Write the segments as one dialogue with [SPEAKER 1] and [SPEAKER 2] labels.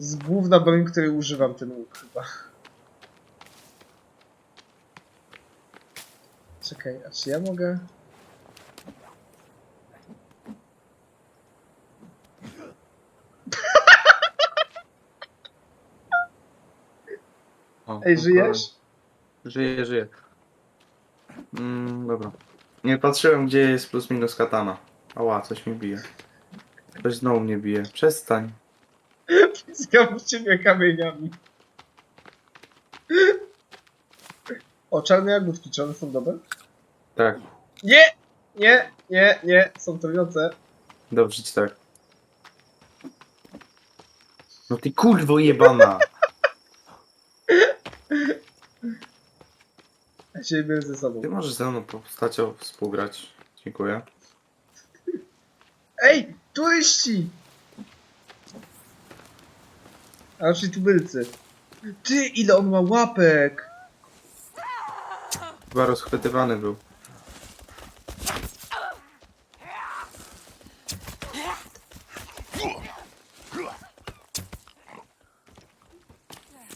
[SPEAKER 1] z główna broń, której używam ten łuk chyba. Czekaj, a czy ja mogę?
[SPEAKER 2] O,
[SPEAKER 1] Ej, żyjesz?
[SPEAKER 2] Żyję, żyję. Mm, dobra. Nie patrzyłem, gdzie jest plus minus katana. Ała, coś mi bije. Ktoś znowu mnie bije. Przestań.
[SPEAKER 1] Zgam w ciebie kamieniami. O, czarne jagódki, czy one są dobre?
[SPEAKER 2] Tak,
[SPEAKER 1] Nie! Nie, nie, nie, są trujące.
[SPEAKER 2] dobrze ci tak. No ty kurwo jebana!
[SPEAKER 1] Ja się biorę ze sobą.
[SPEAKER 2] Ty możesz ze mną postacią współgrać. Dziękuję.
[SPEAKER 1] Ej, turyści! A raczej tubylcy. Ty, ile on ma łapek!
[SPEAKER 2] Chyba rozchwytywany był.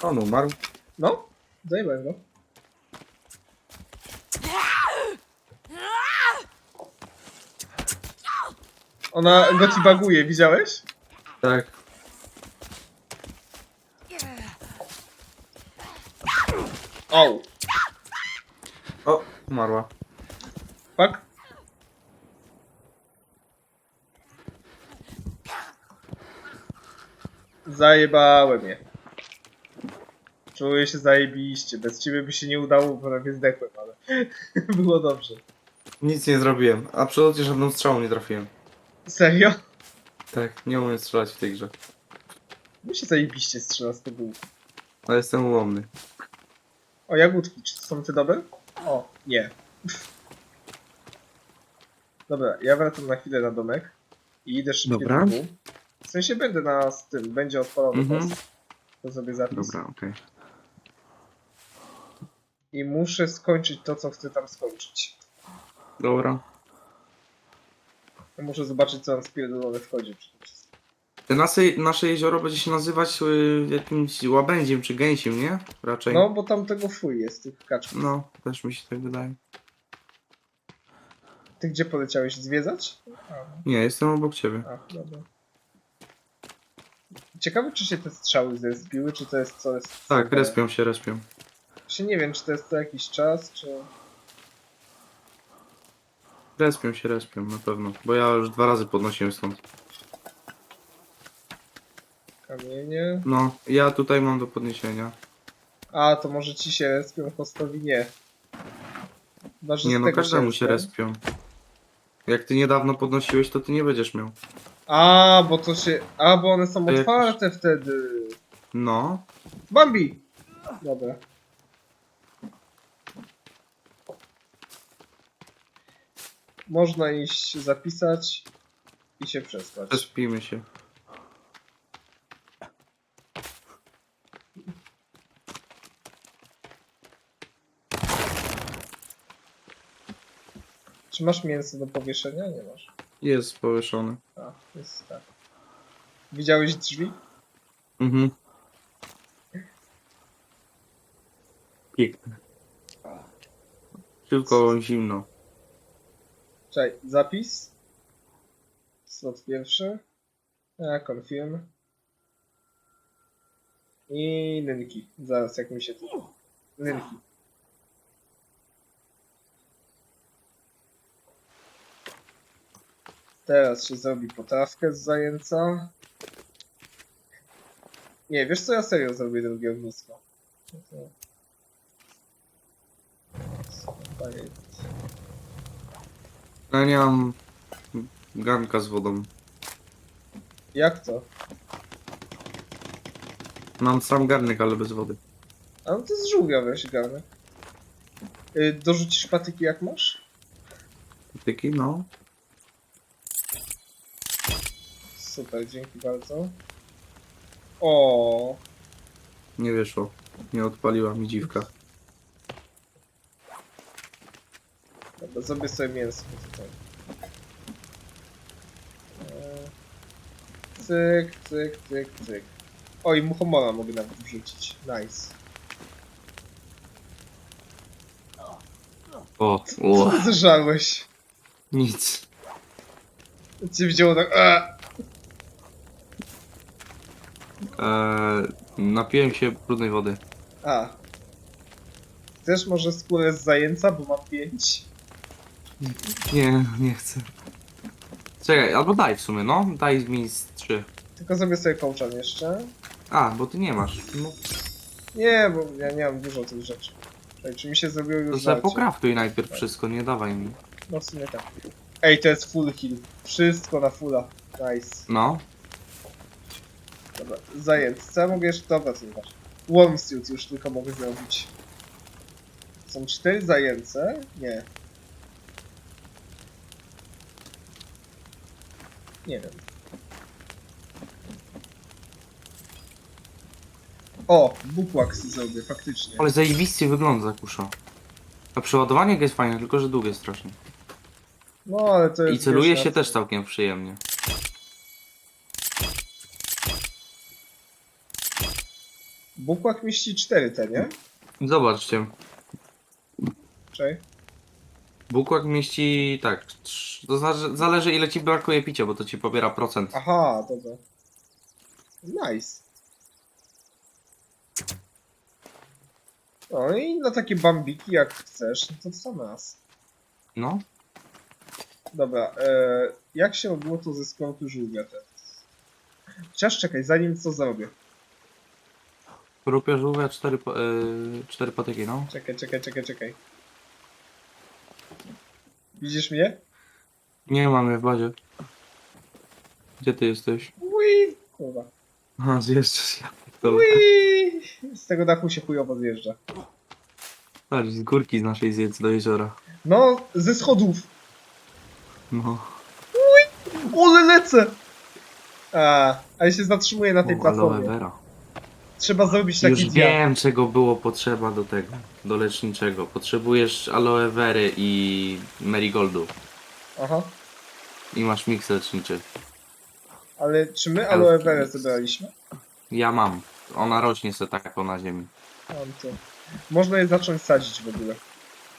[SPEAKER 2] On umarł.
[SPEAKER 1] No, zajmę go. Ona go ci baguje, widziałeś?
[SPEAKER 2] Tak.
[SPEAKER 1] Au.
[SPEAKER 2] O, umarła.
[SPEAKER 1] Fuck. Zajebałem je. Czuję się zajebiście. Bez ciebie by się nie udało, bo prawie zdechłem, ale było dobrze.
[SPEAKER 2] Nic nie zrobiłem. Absolutnie żadną strzałą nie trafiłem.
[SPEAKER 1] Serio?
[SPEAKER 2] Tak, nie umiem strzelać w tej grze.
[SPEAKER 1] Mi się zajebiście strzela z tego łuku.
[SPEAKER 2] Ale jestem ułomny.
[SPEAKER 1] O, jagódki, czy są te dobre? O, nie. Dobra, ja wracam na chwilę na domek i idę szybko
[SPEAKER 2] Dobra.
[SPEAKER 1] w dół. W sensie będę na z tym, będzie odpalony
[SPEAKER 2] Mhm.
[SPEAKER 1] To sobie zapis.
[SPEAKER 2] Dobra, okej.
[SPEAKER 1] I muszę skończyć to, co chcę tam skończyć.
[SPEAKER 2] Dobra.
[SPEAKER 1] Ja muszę zobaczyć, co tam spierdolone wchodzi przede wszystkim.
[SPEAKER 2] Te nasze, nasze jezioro będzie się nazywać y, jakimś łabędziem czy gęsiem, nie? Raczej.
[SPEAKER 1] No, bo tam tego fuj jest, tych kaczków.
[SPEAKER 2] No, też mi się tak wydaje.
[SPEAKER 1] Ty gdzie poleciałeś? Zwiedzać? A,
[SPEAKER 2] Nie, jestem obok ciebie.
[SPEAKER 1] a, dobra. Ciekawe, czy się te strzały zespiły, czy to jest co jest...
[SPEAKER 2] Tak, respią się, respią.
[SPEAKER 1] Się nie wiem, czy to jest co jakiś czas, czy...
[SPEAKER 2] Respią się, respią, na pewno. Bo ja już dwa razy podnosiłem stąd.
[SPEAKER 1] Kamienie...
[SPEAKER 2] No, ja tutaj mam do podniesienia.
[SPEAKER 1] A, to może ci się respią, hostowi nie. Chyba, że
[SPEAKER 2] Nie
[SPEAKER 1] z
[SPEAKER 2] no,
[SPEAKER 1] tego
[SPEAKER 2] każdemu się
[SPEAKER 1] respią.
[SPEAKER 2] respią. Jak ty niedawno podnosiłeś, to ty nie będziesz miał.
[SPEAKER 1] A, bo to się... A, bo one są
[SPEAKER 2] To jakoś-
[SPEAKER 1] otwarte wtedy.
[SPEAKER 2] No,
[SPEAKER 1] Bambi! Dobra. Można iść zapisać i się przespać.
[SPEAKER 2] respimy się.
[SPEAKER 1] Czy masz mięso do powieszenia? Nie masz.
[SPEAKER 2] Jest powieszony.
[SPEAKER 1] A, jest tak. Widziałeś drzwi?
[SPEAKER 2] Mhm. Piękne. Tylko zimno.
[SPEAKER 1] Czekaj, zapis. Slot pierwszy. A, confirm. I nynki. Zaraz, jak mi się tu... Nynki. Teraz się zrobi potrawkę z zajęca. Nie, wiesz co, ja serio zrobię drugie ognisko.
[SPEAKER 2] Ja nie mam garnka z wodą.
[SPEAKER 1] Jak to?
[SPEAKER 2] Mam sam garnek, ale bez wody.
[SPEAKER 1] A no to z żółwia weź garnek. Y, dorzucisz patyki jak masz?
[SPEAKER 2] Tyki, no.
[SPEAKER 1] Super, dzięki bardzo. O,
[SPEAKER 2] Nie wyszło. Nie odpaliła mi dziwka.
[SPEAKER 1] dobra, zrobię sobie mięsko tutaj. E, Cyk, cyk, cyk, cyk. O, i muchomora mogę nawet wrzucić. Nice.
[SPEAKER 2] O,
[SPEAKER 1] Co
[SPEAKER 2] o,
[SPEAKER 1] ty zeżarłeś?
[SPEAKER 2] nic.
[SPEAKER 1] Cię wzięło tak... A!
[SPEAKER 2] Eee, napiłem się brudnej wody.
[SPEAKER 1] A. Chcesz może skórę z zajęca, bo mam pięć?
[SPEAKER 2] Nie, nie chcę. Czekaj, albo daj w sumie, no. Daj mi z trzy.
[SPEAKER 1] Tylko zrobię sobie kołczan jeszcze.
[SPEAKER 2] A, bo ty nie masz. No,
[SPEAKER 1] Nie, bo ja nie mam dużo tych rzeczy. Czekaj, czy mi się zrobiło
[SPEAKER 2] to
[SPEAKER 1] już
[SPEAKER 2] sobie
[SPEAKER 1] żarcie?
[SPEAKER 2] pokraftuj najpierw wszystko, nie dawaj mi.
[SPEAKER 1] No w sumie tak. Ej, to jest full heal. Wszystko na fulla. Nice.
[SPEAKER 2] No.
[SPEAKER 1] Dobra, zajęty. Co ja mogę jeszcze... Dobra, co masz? Worm suit już tylko mogę zrobić. Są cztery zajęce? Nie. Nie wiem. O, bookwax zrobię, faktycznie.
[SPEAKER 2] Ale zajebiście wygląda kusza. A przeładowanie jest fajne, tylko że długie strasznie.
[SPEAKER 1] No, ale to jest...
[SPEAKER 2] I celuje
[SPEAKER 1] wiesz,
[SPEAKER 2] się
[SPEAKER 1] na-
[SPEAKER 2] też całkiem przyjemnie.
[SPEAKER 1] Bukłak mieści 4 te, nie?
[SPEAKER 2] Zobaczcie.
[SPEAKER 1] Czekaj.
[SPEAKER 2] Bukłak mieści tak. trz- To znaczy, zależy ile ci brakuje picia, bo to ci pobiera procent.
[SPEAKER 1] Aha, dobra. Nice. No i na takie bambiki jak chcesz, no to w sam raz.
[SPEAKER 2] No.
[SPEAKER 1] Dobra, e, jak się robiło to ze skątu żółwia teraz? Chociaż czekaj, zanim co zrobię.
[SPEAKER 2] Rupia żółwia, cztery, po- yy, cztery patyki, no.
[SPEAKER 1] Czekaj, czekaj, czekaj, czekaj. Widzisz mnie?
[SPEAKER 2] Nie mamy w bazie. Gdzie ty jesteś?
[SPEAKER 1] Ui, kurwa.
[SPEAKER 2] Aha, zjeżdżasz się.
[SPEAKER 1] Ui, z tego dachu się chujowo zjeżdża.
[SPEAKER 2] Patrz, z górki z naszej zjedz do jeziora.
[SPEAKER 1] No, ze schodów.
[SPEAKER 2] No.
[SPEAKER 1] Ole lecę! A, ale się zatrzymuję na tej
[SPEAKER 2] O, aloe
[SPEAKER 1] platformie.
[SPEAKER 2] vera.
[SPEAKER 1] Trzeba zrobić taki
[SPEAKER 2] Już wiem, czego było potrzeba do tego, do leczniczego. Potrzebujesz aloe very i marigoldu.
[SPEAKER 1] Aha.
[SPEAKER 2] I masz miks leczniczy.
[SPEAKER 1] Ale czy my aloe vera zebraliśmy?
[SPEAKER 2] Ja mam. Ona rośnie se tako na ziemi.
[SPEAKER 1] Mam to. Można je zacząć sadzić w ogóle.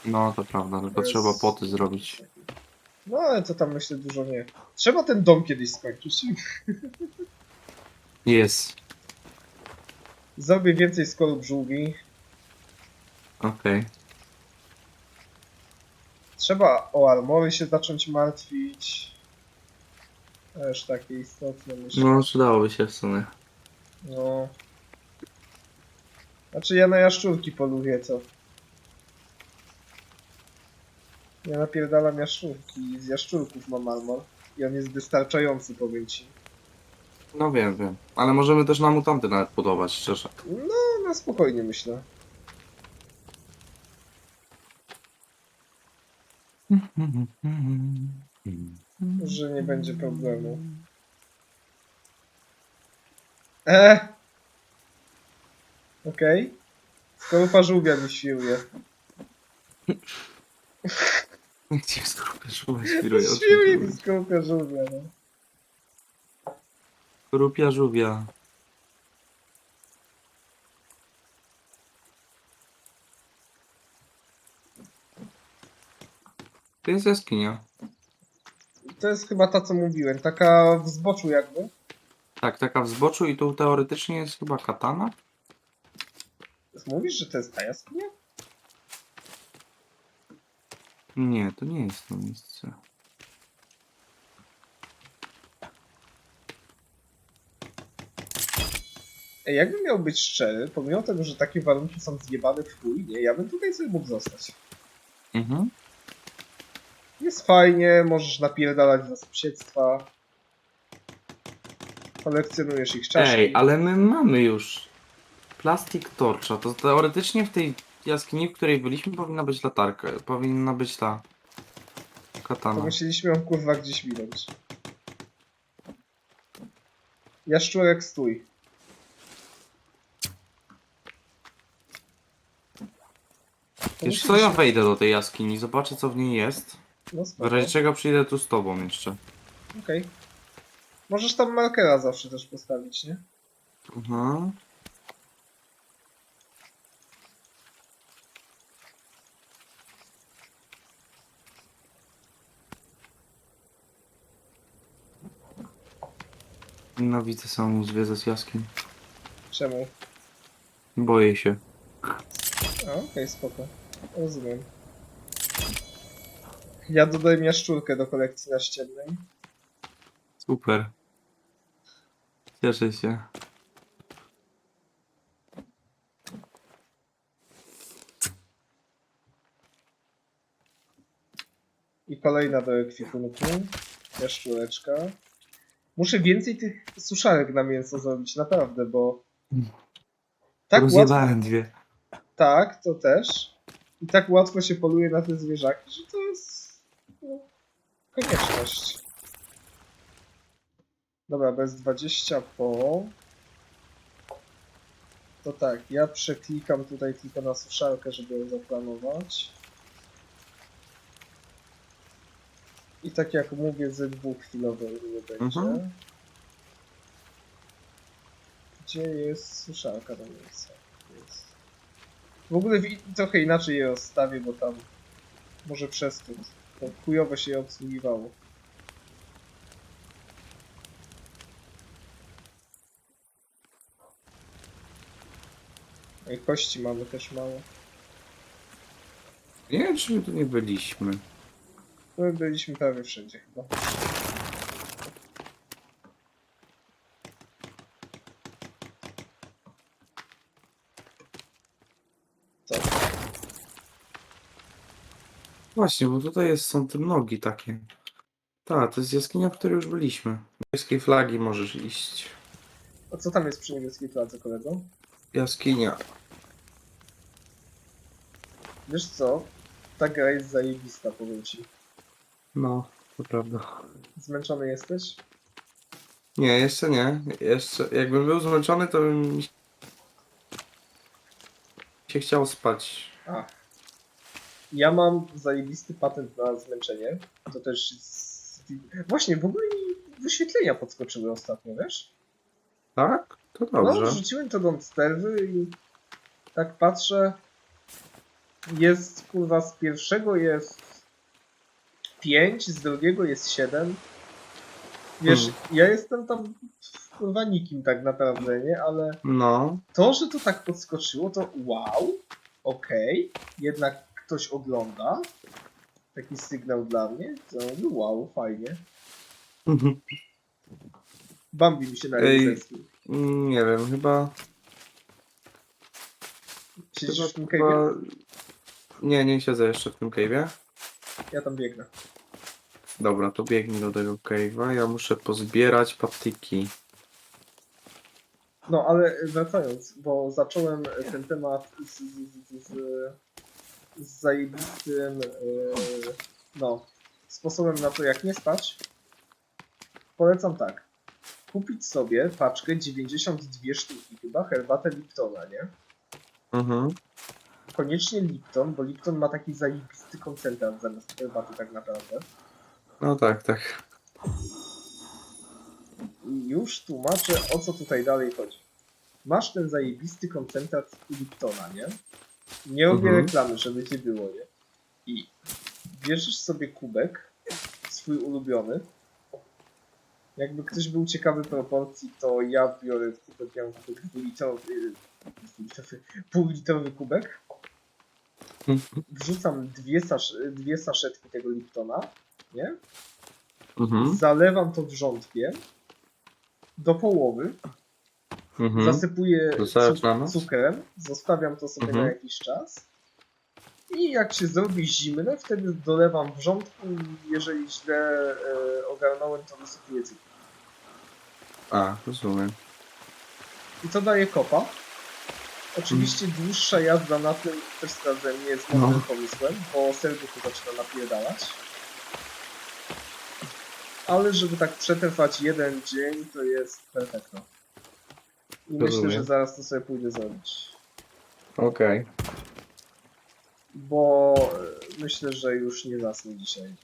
[SPEAKER 2] No to prawda, tylko
[SPEAKER 1] Jest-
[SPEAKER 2] trzeba poty zrobić.
[SPEAKER 1] No ale to tam myślę dużo nie. Trzeba ten dom kiedyś skończyć.
[SPEAKER 2] Jest.
[SPEAKER 1] Zrobię więcej skorup żółwi.
[SPEAKER 2] Okej.
[SPEAKER 1] Trzeba o armory się zacząć martwić. Też takie istotne myślę.
[SPEAKER 2] No przydałoby się w sumie.
[SPEAKER 1] No. Znaczy ja na jaszczurki poluję, co? Ja napierdalam jaszczurki i z jaszczurków mam armor. I on jest wystarczający, powiem ci.
[SPEAKER 2] No wiem, wiem. Ale możemy też na mutanty nawet budować, szczerze.
[SPEAKER 1] No, na spokojnie myślę. Że nie będzie problemu. E! Okej. Skorupa żółwia mi świruje.
[SPEAKER 2] Gdzie skorupę żółwia świruje?
[SPEAKER 1] Świruje mi żółwia, no.
[SPEAKER 2] Skorupia żółwia. To jest jaskinia.
[SPEAKER 1] To jest chyba ta, co mówiłem. Taka w zboczu jakby.
[SPEAKER 2] Tak, taka w zboczu i tu teoretycznie jest chyba katana?
[SPEAKER 1] Mówisz, że to jest ta jaskinia?
[SPEAKER 2] Nie, to nie jest to miejsce.
[SPEAKER 1] Jakbym miał być szczery, pomimo tego, że takie warunki są zjebane w chuj, nie, ja bym tutaj sobie mógł zostać.
[SPEAKER 2] Mhm.
[SPEAKER 1] Jest fajnie, możesz napierdalać za sąsiedztwa. Kolekcjonujesz ich czaszki.
[SPEAKER 2] Ej, ale my mamy już plastik torcza. To teoretycznie w tej jaskini, w której byliśmy, powinna być latarka. Powinna być ta
[SPEAKER 1] To
[SPEAKER 2] katana.
[SPEAKER 1] musieliśmy ją kurwa gdzieś minąć. Jaszczurek stój.
[SPEAKER 2] Wiesz co, ja wejdę do tej jaskini, zobaczę co w niej jest.
[SPEAKER 1] No
[SPEAKER 2] W
[SPEAKER 1] spoko.
[SPEAKER 2] razie czego przyjdę tu z tobą jeszcze.
[SPEAKER 1] Okej. Możesz tam markera zawsze też postawić, nie?
[SPEAKER 2] Aha. Nienawidzę samą zwiedzać jaskiń.
[SPEAKER 1] Czemu?
[SPEAKER 2] Boję się.
[SPEAKER 1] A, okej, spoko. Rozumiem. Ja dodaję jaszczurkę do kolekcji naściennej.
[SPEAKER 2] Super. Cieszę się.
[SPEAKER 1] I kolejna do ekwipunku. Jaszczureczka. Muszę więcej tych suszarek na mięso zrobić, naprawdę, bo... Tak łatwo,
[SPEAKER 2] Rozjebałem dwie.
[SPEAKER 1] tak, to też. I tak łatwo się poluje na te zwierzaki, że to jest... No, konieczność. Dobra, bez 20 po... To tak, ja przeklikam tutaj tylko na suszarkę, żeby ją zaplanować. I tak jak mówię, ze dwóch chwilowo nie będzie.
[SPEAKER 2] Mhm.
[SPEAKER 1] Gdzie jest suszarka na miejsce? W ogóle trochę inaczej je rozstawię, bo tam może przez to, to chujowo się je obsługiwało. I kości mamy też mało.
[SPEAKER 2] Nie wiem, czy my tu nie byliśmy.
[SPEAKER 1] My byliśmy prawie wszędzie chyba. Co?
[SPEAKER 2] Właśnie, bo tutaj jest, są te nogi takie. Tak, to jest jaskinia, w której już byliśmy. Niebieskiej flagi możesz iść.
[SPEAKER 1] A co tam jest przy niebieskiej fladze, kolego?
[SPEAKER 2] Jaskinia.
[SPEAKER 1] Wiesz co? Ta gra jest zajebista, powiem ci.
[SPEAKER 2] No, to prawda.
[SPEAKER 1] Zmęczony jesteś?
[SPEAKER 2] Nie, jeszcze nie. Jeszcze, jakbym był zmęczony, to bym się chciał spać.
[SPEAKER 1] A. Ja mam zajebisty patent na zmęczenie. To też z... Właśnie, w ogóle mi wyświetlenia podskoczyły ostatnio, wiesz?
[SPEAKER 2] Tak? To
[SPEAKER 1] No,
[SPEAKER 2] dobrze.
[SPEAKER 1] wrzuciłem to do sterwy i tak patrzę. Jest kurwa z pierwszego jest 5, z drugiego jest 7. Wiesz,
[SPEAKER 2] Hmm.
[SPEAKER 1] ja jestem tam kurwa nikim tak naprawdę, nie? Ale
[SPEAKER 2] No,
[SPEAKER 1] to, że to tak podskoczyło, to wow, okej, jednak ktoś ogląda. Taki sygnał dla mnie, to no wow, fajnie. Bambi mi się na
[SPEAKER 2] Ej. nie wiem, chyba...
[SPEAKER 1] Siedzisz w tym
[SPEAKER 2] chyba...
[SPEAKER 1] cave'ie?
[SPEAKER 2] Nie, nie siedzę jeszcze w tym cave'ie.
[SPEAKER 1] Ja tam biegnę.
[SPEAKER 2] Dobra, to biegnij do tego cave'a. Ja muszę pozbierać patyki.
[SPEAKER 1] No, ale wracając, bo zacząłem ten temat z, z, z, z zajebistym yy, no, sposobem na to, jak nie spać. Polecam tak. Kupić sobie paczkę 92 sztuki, chyba herbatę Liptona, nie?
[SPEAKER 2] Mhm.
[SPEAKER 1] Koniecznie Lipton, bo Lipton ma taki zajebisty koncentrat zamiast herbaty tak naprawdę.
[SPEAKER 2] No tak, tak.
[SPEAKER 1] I już tłumaczę, o co tutaj dalej chodzi. Masz ten zajebisty koncentrat Liptona, nie? Nie robię
[SPEAKER 2] Mhm.
[SPEAKER 1] reklamy, żeby cię było, nie? I bierzesz sobie kubek, swój ulubiony. Jakby ktoś był ciekawy proporcji, to ja biorę kubek, ja mam kubek dwulitrowy, dwulitrowy, półlitrowy kubek. Wrzucam dwie, sasz, dwie saszetki tego Liptona, nie?
[SPEAKER 2] Mhm.
[SPEAKER 1] Zalewam to wrzątkiem do połowy,
[SPEAKER 2] Mhm.
[SPEAKER 1] zasypuję cuk- cukrem, zostawiam to sobie
[SPEAKER 2] Mhm.
[SPEAKER 1] na jakiś czas i jak się zrobi zimne, wtedy dolewam wrzątku i jeżeli źle e, ogarnąłem, to wysypuję cukier.
[SPEAKER 2] A, rozumiem.
[SPEAKER 1] I to daje kopa. Oczywiście dłuższa jazda na tym też sprawdzę nie jest mądrym
[SPEAKER 2] No.
[SPEAKER 1] pomysłem, bo serducho zaczyna napierdalać. Ale żeby tak przetrwać jeden dzień, to jest perfekto. I myślę,
[SPEAKER 2] Rozumiem.
[SPEAKER 1] że zaraz to sobie pójdę zrobić.
[SPEAKER 2] Okej.
[SPEAKER 1] Bo e, myślę, że już nie zasnę dzisiaj.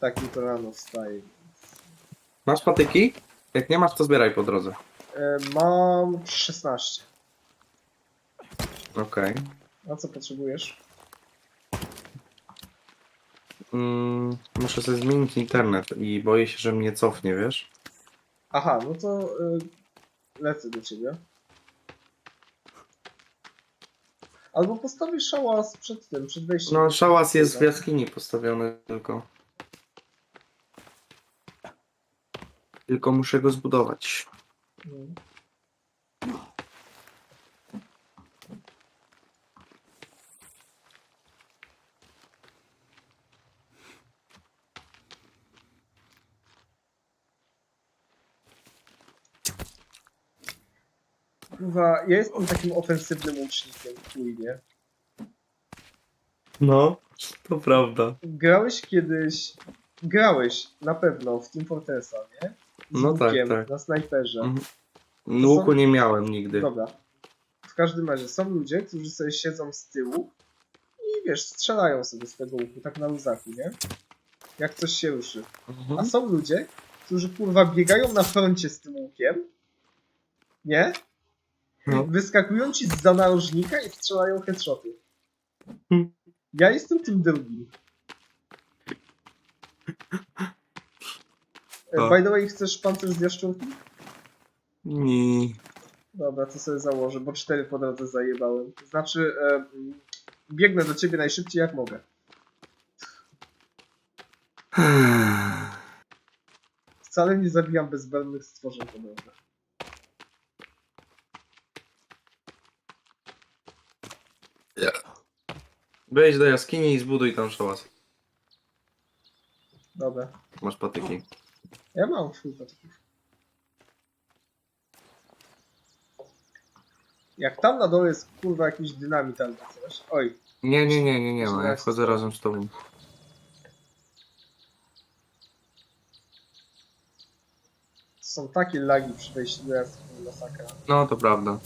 [SPEAKER 1] Tak jutro rano wstaję.
[SPEAKER 2] Masz patyki? Jak nie masz, to zbieraj po drodze.
[SPEAKER 1] E, mam 16.
[SPEAKER 2] Okej.
[SPEAKER 1] A co potrzebujesz?
[SPEAKER 2] Mm, muszę sobie zmienić internet i boję się, że mnie cofnie, wiesz?
[SPEAKER 1] Aha, no to y, lecę do ciebie. Albo postawisz szałas przed tym, przed wejściem.
[SPEAKER 2] No, szałas jest w jaskini postawiony tylko. Tylko muszę go zbudować.
[SPEAKER 1] No. Kurwa, ja jestem takim ofensywnym łucznikiem, chuj, nie?
[SPEAKER 2] No, to prawda.
[SPEAKER 1] Grałeś kiedyś, grałeś na pewno w Team Fortressa, nie? Z
[SPEAKER 2] No tak,
[SPEAKER 1] łukiem
[SPEAKER 2] tak.
[SPEAKER 1] na snajperze.
[SPEAKER 2] Mhm. Łuku nie miałem nigdy.
[SPEAKER 1] Dobra. W każdym razie są ludzie, którzy sobie siedzą z tyłu i wiesz, strzelają sobie z tego łuku, tak na luzaku, nie? Jak coś się ruszy. A
[SPEAKER 2] Mhm.
[SPEAKER 1] są ludzie, którzy kurwa biegają na froncie z tym łukiem, nie?
[SPEAKER 2] No.
[SPEAKER 1] Wyskakują ci z narożnika i strzelają headshoty.
[SPEAKER 2] Hmm.
[SPEAKER 1] Ja jestem tym drugim. E,
[SPEAKER 2] O.
[SPEAKER 1] By the way, chcesz pancerz z jaszczurki?
[SPEAKER 2] Nie.
[SPEAKER 1] Dobra, to sobie założę, bo cztery po drodze zajebałem. Znaczy, e, biegnę do ciebie najszybciej jak mogę. Wcale nie zabijam bezbronnych stworzeń po drodze.
[SPEAKER 2] Wejdź do jaskini i zbuduj tam szałas.
[SPEAKER 1] Dobra.
[SPEAKER 2] Masz patyki.
[SPEAKER 1] Ja mam full patyków. Jak tam na dole jest kurwa jakiś dynamit albo coś. Oj,
[SPEAKER 2] Nie, nie, nie, nie, nie ma. Ja wchodzę razem z tobą.
[SPEAKER 1] są takie lagi przy wejściu do jaskini, masakra.
[SPEAKER 2] No, to prawda.